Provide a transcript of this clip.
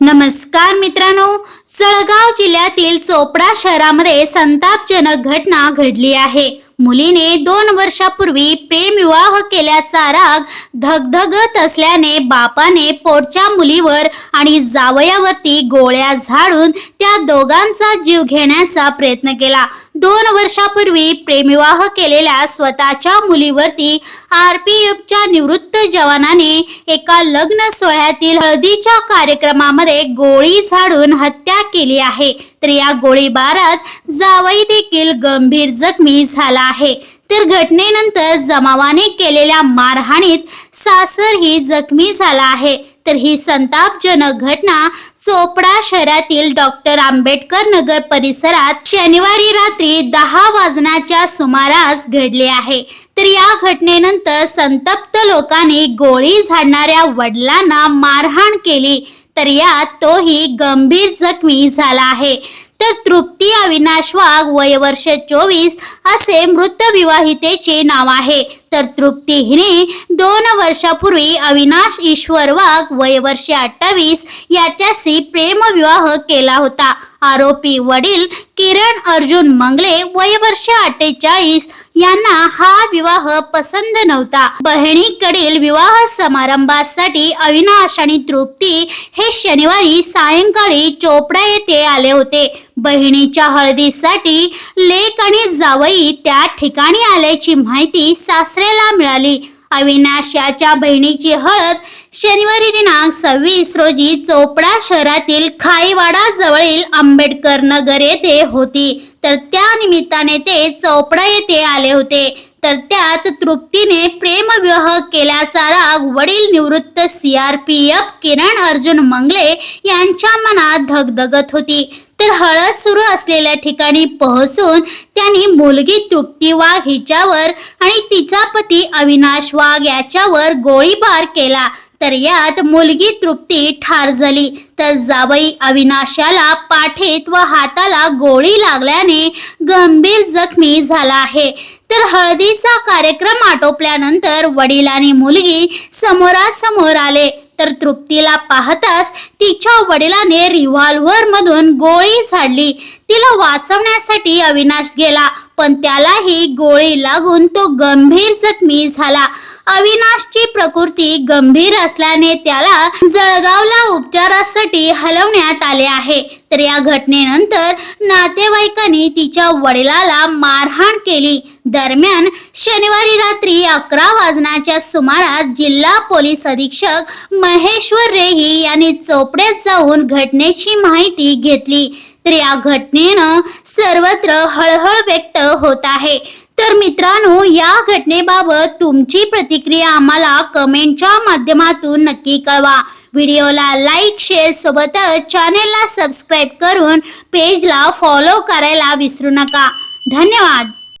नमस्कार मित्रांनो जळगाव जिल्ह्यातील चोपडा शहरामध्ये संतापजनक घटना घडली आहे. मुलीने दोन वर्षापूर्वी प्रेमविवाह केल्याचा राग धगधगत असल्याने बापाने पोटच्या मुलीवर आणि जावयावरती गोळ्या झाडून त्या दोघांचा जीव घेण्याचा प्रयत्न केला. दोन वर्षापूर्वी प्रेमविवाह केलेल्या स्वतःच्या मुलीवरती आरपीएफच्या निवृत्त जवानाने एका लग्न सोहळ्यातील हळदीच्या कार्यक्रमामध्ये गोळी झाडून हत्या केली आहे तर या गोळीबारात जावई देखील गंभीर जखमी झाला आहे. तर घटनेनंतर जमावाने केलेल्या मारहाणीत सासरही जखमी झाला आहे. तर ही संतापजनक घटना चोपडा शहरातील डॉक्टर आंबेडकर नगर परिसरात शनिवारी रात्री दहा वाजण्याच्या सुमारास घडली आहे. तर या घटनेनंतर संतप्त लोकांनी गोळी झाडणाऱ्या वडिलांना मारहाण केली. तर यात तोही गंभीर जखमी झाला आहे. तर तृप्ती अविनाश वाघ वय वर्ष चोवीस असे मृत विवाहितेचे नाव आहे. तर तृप्ती हिने दोन वर्षापूर्वी अविनाश ईश्वर वाघ वय वर्षे अठ्ठावीस याच्याशी प्रेमविवाह केला होता. आरोपी वडील किरण अर्जुन मंगले वय वर्ष अठ्ठेचाळीस. यांना हा विवाह पसंत नव्हता. बहिणीकडील विवाह समारंभासाठी अविनाश आणि तृप्ती हे शनिवारी सायंकाळी चोपडा येथे आले होते. बहिणीच्या हळदीसाठी लेक आणि जावई त्या ठिकाणी आल्याची माहिती सासऱ्याला मिळाली. अविनाश याच्या बहिणीची हळद शनिवारी दिनांक सव्वीस रोजी चोपडा शहरातील खाईवाडा जवळील आंबेडकर नगर येथे होती. तर त्या निमित्ताने ते चोपडा येथे आले होते. तर त्यात तृप्तीने प्रेमविवाह केल्याचा राग वडील निवृत्त सीआरपीएफ किरण अर्जुन मंगले यांच्या मनात धगधगत होती. तर हळद सुरू असलेल्या ठिकाणी पोहोचून त्यांनी मुलगी तृप्ती वाघ हिच्यावर आणि तिचा पती अविनाश वाघ याच्यावर गोळीबार केला. तर यात मुलगी तृप्ती ठार झाली. तर जावई अविनाशाला पाठीत व हाताला गोळी लागल्याने गंभीर जखमी झाला आहे. तर हळदीचा कार्यक्रम आटोपल्यानंतर वडील आणि मुलगी समोरासमोर आले. तर तृप्तीला पाहताच तिच्या वडिलाने रिव्हॉल्व्हर मधून गोळी झाडली तिला वाचवण्यासाठी अविनाश गेला पण त्यालाही गोळी लागून तो गंभीर जखमी झाला. अविनाशची प्रकृती गंभीर असल्याने त्याला जळगावला उपचारासाठी हलवण्यात आले आहे. तर या घटनेनंतर नातेवाईकांनी तिच्या वडिलाला मारहाण केली. दरम्यान शनिवारी रात्री अकरा वाजण्याच्या सुमारास जिल्हा पोलीस अधीक्षक महेश्वर रेही यांनी चोपड्यात जाऊन घटनेची माहिती घेतली. तर या घटनेनं सर्वत्र हळहळ व्यक्त होत आहे. तर मित्रांनो या घटनेबाबत तुमची प्रतिक्रिया आम्हाला कमेंटच्या माध्यमातून नक्की कळवा. व्हिडिओला लाईक शेअर सोबतच चॅनेलला सबस्क्राईब करून पेजला फॉलो करायला विसरू नका. धन्यवाद.